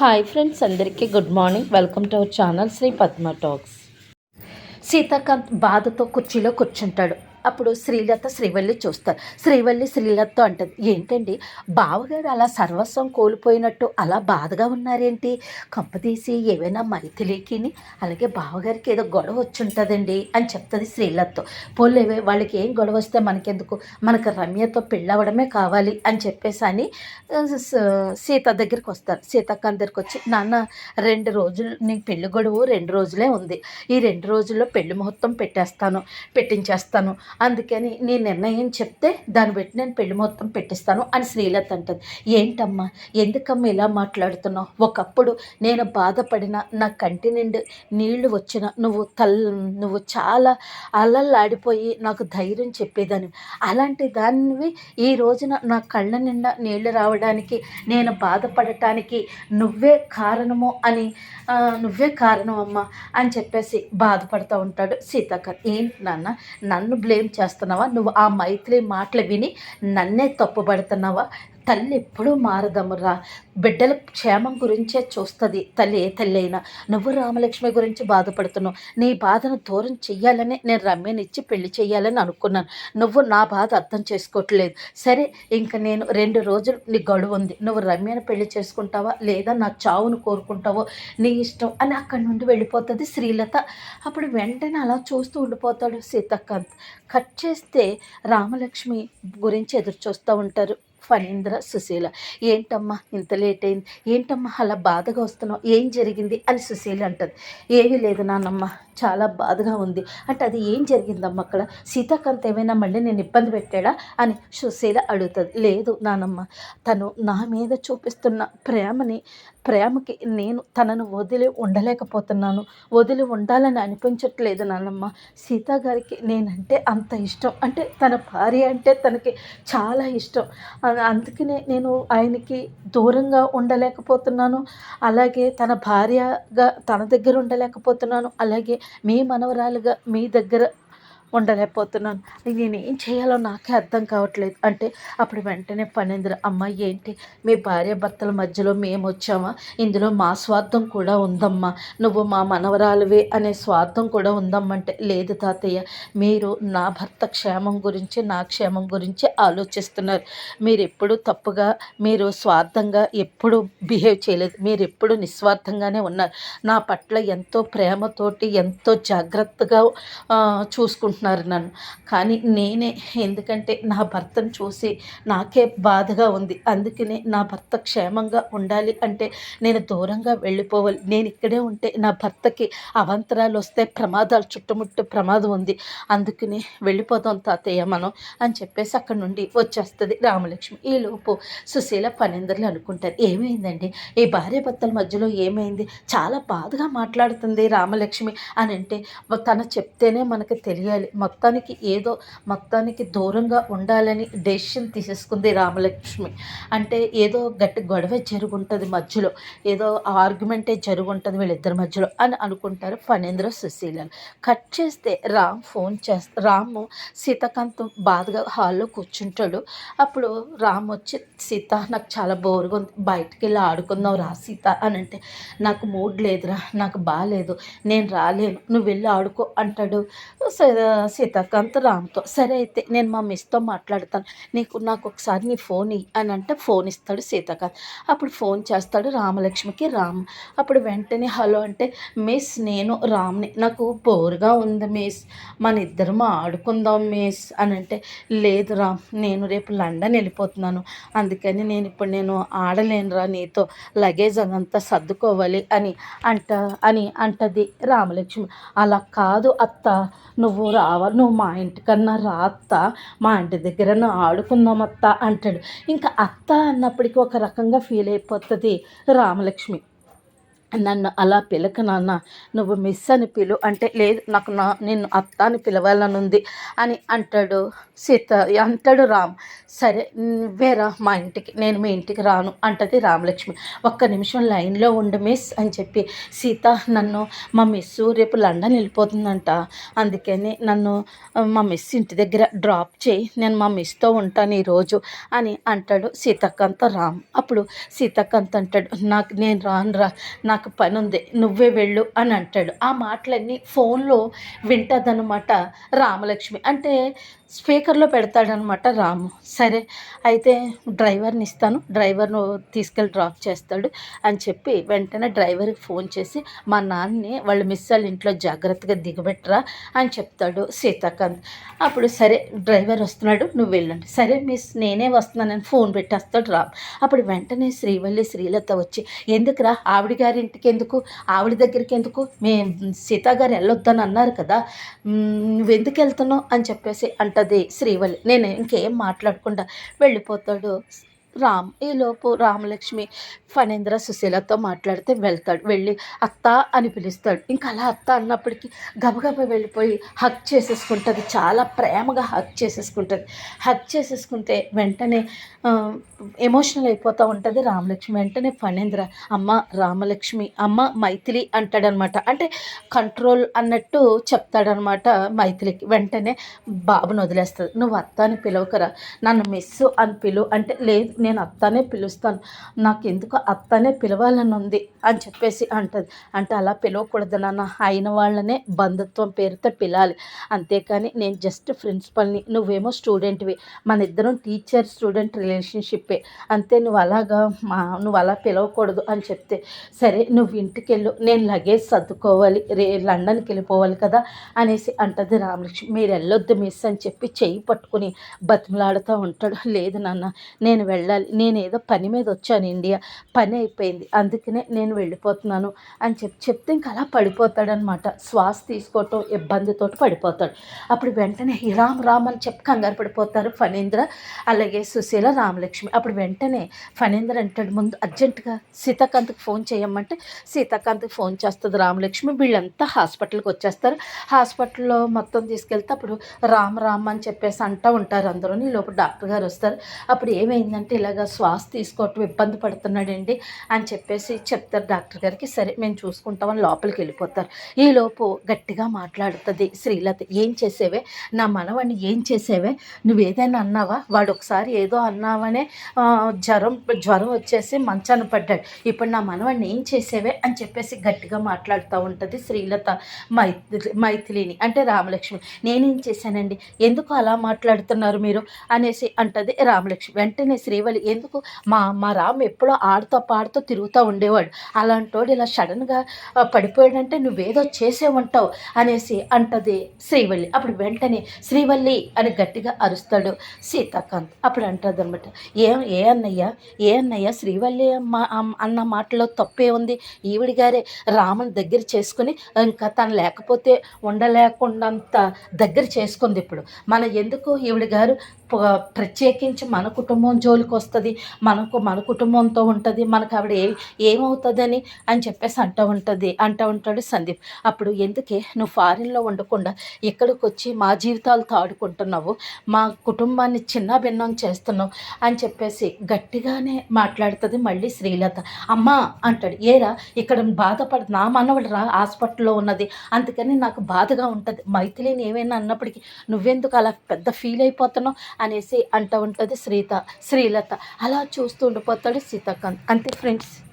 Hi friends అందరికీ good morning. Welcome to our channel Shri Padma talks. Sitakant బాధతో కుర్చీలో కూర్చుంటాడు. అప్పుడు శ్రీలత శ్రీవల్లి చూస్తారు. శ్రీవల్లి శ్రీలత అంటది ఏంటండి బావగారు అలా సర్వస్వం కోల్పోయినట్టు అలా బాధగా ఉన్నారేంటి? కంపదీసి ఏవైనా మైథిలికిని అలాగే బావగారికి ఏదో గొడవ వచ్చుంటుందండి అని చెప్తుంది శ్రీలతతో పోలేవే వాళ్ళకి ఏం గొడవ వస్తే మనకెందుకు? మనకు రమ్యతో పెళ్ళవడమే కావాలి అని చెప్పేసి అని స- సీత దగ్గరికి వస్తారు. సీతక్క దగ్గరికి వచ్చి నాన్న రెండు రోజులు నీకు పెళ్ళి గొడవ రెండు రోజులే ఉంది. ఈ రెండు రోజుల్లో పెళ్ళి ముహూర్తం పెట్టేస్తాను పెట్టించేస్తాను. అందుకని నీ నిర్ణయం చెప్తే దాన్ని బట్టి నేను పెళ్ళి మొత్తం పెట్టిస్తాను అని శ్రీలత అంటది. ఏంటమ్మా? ఎందుకమ్మా ఇలా మాట్లాడుతున్నావు? ఒకప్పుడు నేను బాధపడిన నా కంటి నిండి నీళ్ళు వచ్చిన నువ్వు తల్ నువ్వు చాలా అల్లల్లాడిపోయి నాకు ధైర్యం చెప్పేదాన్ని అలాంటి దానివి ఈ రోజున నా కళ్ళ నిండా నీళ్ళు రావడానికి నేను బాధపడటానికి నువ్వే కారణము అని నువ్వే కారణం అమ్మా అని చెప్పేసి బాధపడుతూ ఉంటాడు సీతాకర్. ఏంటి నాన్న? నన్ను బ్లేమ్ చేస్తున్నావా? నువ్వు ఆ మైత్రి మాటలు విని నన్నే తప్పుపడుతున్నావా? తల్లి ఎప్పుడూ మారదమురా బిడ్డల క్షేమం గురించే చూస్తుంది తల్లి ఏ తల్లి అయినా. నువ్వు రామలక్ష్మి గురించి బాధపడుతున్నావు. నీ బాధను దూరం చెయ్యాలని నేను రమ్యనిచ్చి పెళ్ళి చేయాలని అనుకున్నాను. నువ్వు నా బాధ అర్థం చేసుకోవట్లేదు. సరే ఇంక నేను రెండు రోజులు నీ గడువు ఉంది. నువ్వు రమ్యను పెళ్ళి చేసుకుంటావా? లేదా నా చావును కోరుకుంటావో? నీ ఇష్టం అని అక్కడి నుండి వెళ్ళిపోతుంది శ్రీలత. అప్పుడు వెంటనే అలా చూస్తూ ఉండిపోతాడు సీతాకాంత్. కట్ చేస్తే రామలక్ష్మి గురించి ఎదురు చూస్తూ ఉంటారు. ఫణీంద్ర సుశీల ఏంటమ్మా ఇంత లేట్ అయింది? ఏంటమ్మా అలా బాధగా వస్తున్నావు? ఏం జరిగింది? అని సుశీల అంటది. ఏమీ లేదు నాన్నమ్మ. చాలా బాధగా ఉంది. అంటే అది ఏం జరిగిందమ్మా అక్కడ? సీతాకాంత్ ఏమైనా మళ్ళీ నేను ఇబ్బంది పెట్టాడా? అని సుశీల అడుగుతుంది. లేదు నానమ్మ తను నా మీద చూపిస్తున్న ప్రేమని ప్రేమకి నేను తనను వదిలి ఉండలేకపోతున్నాను. వదిలి ఉండాలని అనిపించట్లేదు నానమ్మ. సీత గారికి నేనంటే అంత ఇష్టం. అంటే తన భార్య అంటే తనకి చాలా ఇష్టం. అందుకనే నేను ఆయనకి దూరంగా ఉండలేకపోతున్నాను. అలాగే తన భార్యగా తన దగ్గర ఉండలేకపోతున్నాను. అలాగే మీ మనవరాలుగా మీ దగ్గర ఉండలేకపోతున్నాను. నేను ఏం చేయాలో నాకే అర్థం కావట్లేదు. అంటే అప్పుడు వెంటనే పనేంద్ర అమ్మ ఏంటి? మీ భార్య భర్తల మధ్యలో మేము వచ్చామా ఇందులో మా స్వార్థం కూడా ఉందమ్మా. నువ్వు మా మనవరాలువే అనే స్వార్థం కూడా ఉందమ్మంటే లేదు తాతయ్య మీరు నా భర్త క్షేమం గురించి నా క్షేమం గురించి ఆలోచిస్తున్నారు. మీరు ఎప్పుడు తప్పుగా మీరు స్వార్థంగా ఎప్పుడు బిహేవ్ చేయలేదు. మీరు ఎప్పుడు నిస్వార్థంగానే ఉన్నారు. నా పట్ల ఎంతో ప్రేమతోటి ఎంతో జాగ్రత్తగా చూసుకుంటున్నారు. అనుకుంటున్నారు నన్ను. కానీ నేనే ఎందుకంటే నా భర్తను చూసి నాకే బాధగా ఉంది. అందుకనే నా భర్త క్షేమంగా ఉండాలి అంటే నేను దూరంగా వెళ్ళిపోవాలి. నేను ఇక్కడే ఉంటే నా భర్తకి అవంతరాలు వస్తే ప్రమాదాలు చుట్టుముట్టు ప్రమాదం ఉంది. అందుకని వెళ్ళిపోదాం తాతయ్య మనం అని చెప్పేసి అక్కడ నుండి వచ్చేస్తుంది రామలక్ష్మి. ఈలోపు సుశీల పనేందర్లు అనుకుంటారు ఏమైందండి? ఈ భార్య భర్తల మధ్యలో ఏమైంది? చాలా బాధగా మాట్లాడుతుంది రామలక్ష్మి అని అంటే తను చెప్తేనే మనకి తెలియాలి. మొత్తానికి ఏదో మొత్తానికి దూరంగా ఉండాలని డెసిషన్ తీసేసుకుంది రామలక్ష్మి. అంటే ఏదో గట్టి గొడవ జరుగుంటుంది మధ్యలో ఏదో ఆర్గ్యుమెంటే జరుగుంటుంది వీళ్ళిద్దరి మధ్యలో అని అనుకుంటారు ఫణేంద్ర సుశీలలు కట్ చేస్తే రామ్ ఫోన్ చేస్తా రాము సీతాకాంత్ బాధగా హాల్లో కూర్చుంటాడు. అప్పుడు రామ్ వచ్చి సీత నాకు చాలా బోరుగా ఉంది. బయటికి వెళ్ళి ఆడుకుందాం రా సీత అని అంటే నాకు మూడ్ లేదురా నాకు బాగాలేదు నేను రాలేను నువ్వు వెళ్ళి ఆడుకో అంటాడు. స- సీతాకాంత్ రామ్తో సరే అయితే నేను మా మిస్తో మాట్లాడతాను. నీకు నాకు ఒకసారి నీ ఫోన్ ఇయ్యి అని అంటే ఫోన్ ఇస్తాడు సీతాకాంత్. అప్పుడు ఫోన్ చేస్తాడు రామలక్ష్మికి రామ్. అప్పుడు వెంటనే హలో అంటే మిస్ నేను రామ్ని నాకు బోరుగా ఉంది మిస్. మన ఇద్దరం ఆడుకుందాం మిస్ అని అంటే లేదు రామ్ నేను రేపు లండన్ వెళ్ళిపోతున్నాను. అందుకని నేను ఇప్పుడు నేను ఆడలేనురా నీతో. లగేజ్ అదంతా సర్దుకోవాలి అని అంట అని అంటది రామలక్ష్మి. అలా కాదు అత్త నువ్వు రావాలి నువ్వు మా ఇంటికన్నా రా అత్త మా ఇంటి దగ్గర ఆడుకుందాం అత్త అంటాడు. ఇంకా అత్త అన్నప్పటికీ ఒక రకంగా ఫీల్ అయిపోతుంది. రామలక్ష్మి నన్ను అలా పిలక నాన్న నువ్వు మిస్ అని పిలు అంటే లేదు నాకు నా నిన్ను అత్త అని పిలవాలని ఉంది అని అంటాడు. సీత అంటాడు రామ్ సరే వేరా మా ఇంటికి నేను మీ ఇంటికి రాను అంటది రామలక్ష్మి. ఒక్క నిమిషం లైన్లో ఉండు మిస్ అని చెప్పి సీత నన్ను మా మిస్ రేపు లండన్ వెళ్ళిపోతుందంట. అందుకని నన్ను మా మిస్ ఇంటి దగ్గర డ్రాప్ చేయి నేను మా మిస్తో ఉంటాను ఈరోజు అని అంటాడు సీతక్కంత రామ్. అప్పుడు సీతక్కంత అంటాడు నాకు నేను రాను రా నాకు పని ఉంది నువ్వే వెళ్ళు అని అంటాడు. ఆ మాటలన్నీ ఫోన్లో వింటదనమాట రామలక్ష్మి. అంటే స్పీకర్లో పెడతాడనమాట రాము. సరే అయితే డ్రైవర్ని ఇస్తాను. డ్రైవర్ను తీసుకెళ్ళి డ్రాప్ చేస్తాడు అని చెప్పి వెంటనే డ్రైవర్కి ఫోన్ చేసి మా నాన్నని వాళ్ళు మిస్ వాళ్ళ ఇంట్లో జాగ్రత్తగా దిగబెట్టరా అని చెప్తాడు సీతాకాంత్. అప్పుడు సరే డ్రైవర్ వస్తున్నాడు నువ్వు వెళ్ళండి. సరే మిస్ నేనే వస్తున్నానని ఫోన్ పెట్టేస్తాడు రామ్. అప్పుడు వెంటనే శ్రీవల్లి శ్రీలత వచ్చి ఎందుకురా ఆవిడ గారి ఇంటికి ఎందుకు? ఆవిడ దగ్గరికి ఎందుకు? మేము సీతా గారు వెళ్ళొద్దని అన్నారు కదా. నువ్వు ఎందుకు వెళ్తున్నావు? అని చెప్పేసి అంటది శ్రీవల్లి నేను ఇంకేం మాట్లాడకుండా వెళ్ళిపోతాడు. రామ్ ఈలోపు రామలక్ష్మి ఫణేంద్ర సుశీలతో మాట్లాడితే వెళ్తాడు. వెళ్ళి అత్త అని పిలుస్తాడు. ఇంకా అలా అత్త అన్నప్పటికీ గబగబ వెళ్ళిపోయి హక్ చేసేసుకుంటుంది. చాలా ప్రేమగా హక్ చేసేసుకుంటుంది. హక్ చేసేసుకుంటే వెంటనే ఎమోషనల్ అయిపోతూ ఉంటుంది రామలక్ష్మి. వెంటనే ఫణేంద్ర అమ్మ రామలక్ష్మి అమ్మ మైథిలి అంటాడనమాట. అంటే కంట్రోల్ అన్నట్టు చెప్తాడనమాట మైథిలికి. వెంటనే బాబుని వదిలేస్తుంది. నువ్వు అత్త అని పిలవకరా. నన్ను మిస్ అని పిలువు అంటే లేదు నేను అత్తనే పిలుస్తాను. నాకు ఎందుకు అత్తనే పిలవాలని ఉంది అని చెప్పేసి అంటది. అంటే అలా పిలవకూడదు నాన్న. అయిన వాళ్ళనే బంధుత్వం పేరుతో పిలాలి. అంతేకాని నేను జస్ట్ ప్రిన్సిపల్ని నువ్వేమో స్టూడెంట్వి మన ఇద్దరం టీచర్ స్టూడెంట్ రిలేషన్షిప్పే అంతే నువ్వు అలాగా మా నువ్వు అలా పిలవకూడదు అని చెప్తే సరే నువ్వు ఇంటికి వెళ్ళు నేను లగేజ్ సర్దుకోవాలి. రే లండన్కి వెళ్ళిపోవాలి కదా అనేసి అంటది రామలక్ష్మి. మీరు వెళ్ళొద్దు మిస్ అని చెప్పి చెయ్యి పట్టుకుని బతిమలాడుతూ ఉంటాడు. లేదు నాన్న నేను వెళ్ళాలి. నేను ఏదో పని మీద వచ్చాను ఇండియా. పని అయిపోయింది. అందుకనే నేను వెళ్ళిపోతున్నాను అని చెప్పి చెప్తే ఇంకా అలా పడిపోతాడనమాట. శ్వాస తీసుకోవటం ఇబ్బందితో పడిపోతాడు. అప్పుడు వెంటనే రామ్ రామ్ అని చెప్పి కంగారు పడిపోతారు ఫణీంద్ర అలాగే సుశీల రామలక్ష్మి. అప్పుడు వెంటనే ఫణీంద్ర అంటాడు ముందు అర్జెంటుగా సీతాకాంత్కి ఫోన్ చేయమంటే సీతాకాంత్కి ఫోన్ చేస్తుంది రామలక్ష్మి. వీళ్ళంతా హాస్పిటల్కి వచ్చేస్తారు. హాస్పిటల్లో మొత్తం తీసుకెళ్తే అప్పుడు రామ్ రామ్ అని చెప్పేసి అంటూ ఉంటారు అందరూ లోపల డాక్టర్ గారు వస్తారు. అప్పుడు ఏమైందంటే ఇలాగ శ్వాస తీసుకోవటం ఇబ్బంది పడుతున్నాడండి అని చెప్పేసి చెప్తారు డాక్టర్ గారికి. సరే మేము చూసుకుంటామని లోపలికి వెళ్ళిపోతారు. ఈలోపు గట్టిగా మాట్లాడుతుంది శ్రీలత. ఏం చేసేవే? నా మనవాణ్ణి ఏం చేసేవే? నువ్వు ఏదైనా అన్నావా? వాడు ఒకసారి ఏదో అన్నావనే జ్వరం జ్వరం వచ్చేసి మంచాన పడ్డాడు. ఇప్పుడు నా మనవాణ్ణి ఏం చేసేవే? అని చెప్పేసి గట్టిగా మాట్లాడుతూ ఉంటుంది శ్రీలత మైథిలి మైథిలిని. అంటే రామలక్ష్మి. నేనేం చేశానండి? ఎందుకు అలా మాట్లాడుతున్నారు మీరు? అనేసి అంటది రామలక్ష్మి. వెంటనే ఉండేవాళ్ళు ఎందుకు? మా మా రామ్ ఎప్పుడో ఆడుతూ పాడుతూ తిరుగుతూ ఉండేవాడు. అలాంటోడు ఇలా సడన్గా పడిపోయాడంటే నువ్వేదో చేసే ఉంటావు అనేసి అంటది శ్రీవల్లి. అప్పుడు వెంటనే శ్రీవల్లి అని గట్టిగా అరుస్తాడు సీతాకాంత్. అప్పుడు అంటుంది అనమాట ఏ ఏ అన్నయ్య ఏ అన్నయ్య శ్రీవల్లి అన్న మాటలో తప్పే ఉంది. ఈవిడి గారే రాముని దగ్గర చేసుకుని ఇంకా తను లేకపోతే ఉండలేకుండంత దగ్గర చేసుకుంది ఇప్పుడు. మన ఎందుకు ఈవిడ గారు ప్రత్యేకించి మన కుటుంబం జోలికి వస్తుంది మనకు మన కుటుంబంతో ఉంటుంది మనకు ఆవిడ ఏ ఏమవుతుందని అని చెప్పేసి అంటూ ఉంటుంది అంటూ ఉంటాడు సందీప్. అప్పుడు ఎందుకే నువ్వు ఫారిన్లో ఉండకుండా ఇక్కడికి వచ్చి మా జీవితాలతో ఆడుకుంటున్నావు మా కుటుంబాన్ని చిన్న భిన్నం చేస్తున్నావు అని చెప్పేసి గట్టిగానే మాట్లాడుతుంది మళ్ళీ శ్రీలత. అమ్మ అంటాడు ఏరా ఇక్కడ బాధపడ నా మనవడు రా హాస్పిటల్లో ఉన్నది అందుకని నాకు బాధగా ఉంటుంది మైథిలిని ఏమైనా అన్నప్పటికీ నువ్వెందుకు అలా పెద్ద ఫీల్ అయిపోతున్నావు అనేసి అంటూ ఉంటుంది శ్రీత శ్రీలత. అలా చూస్తూ ఉండిపోతాడు సీతాకాంత్. అంతే ఫ్రెండ్స్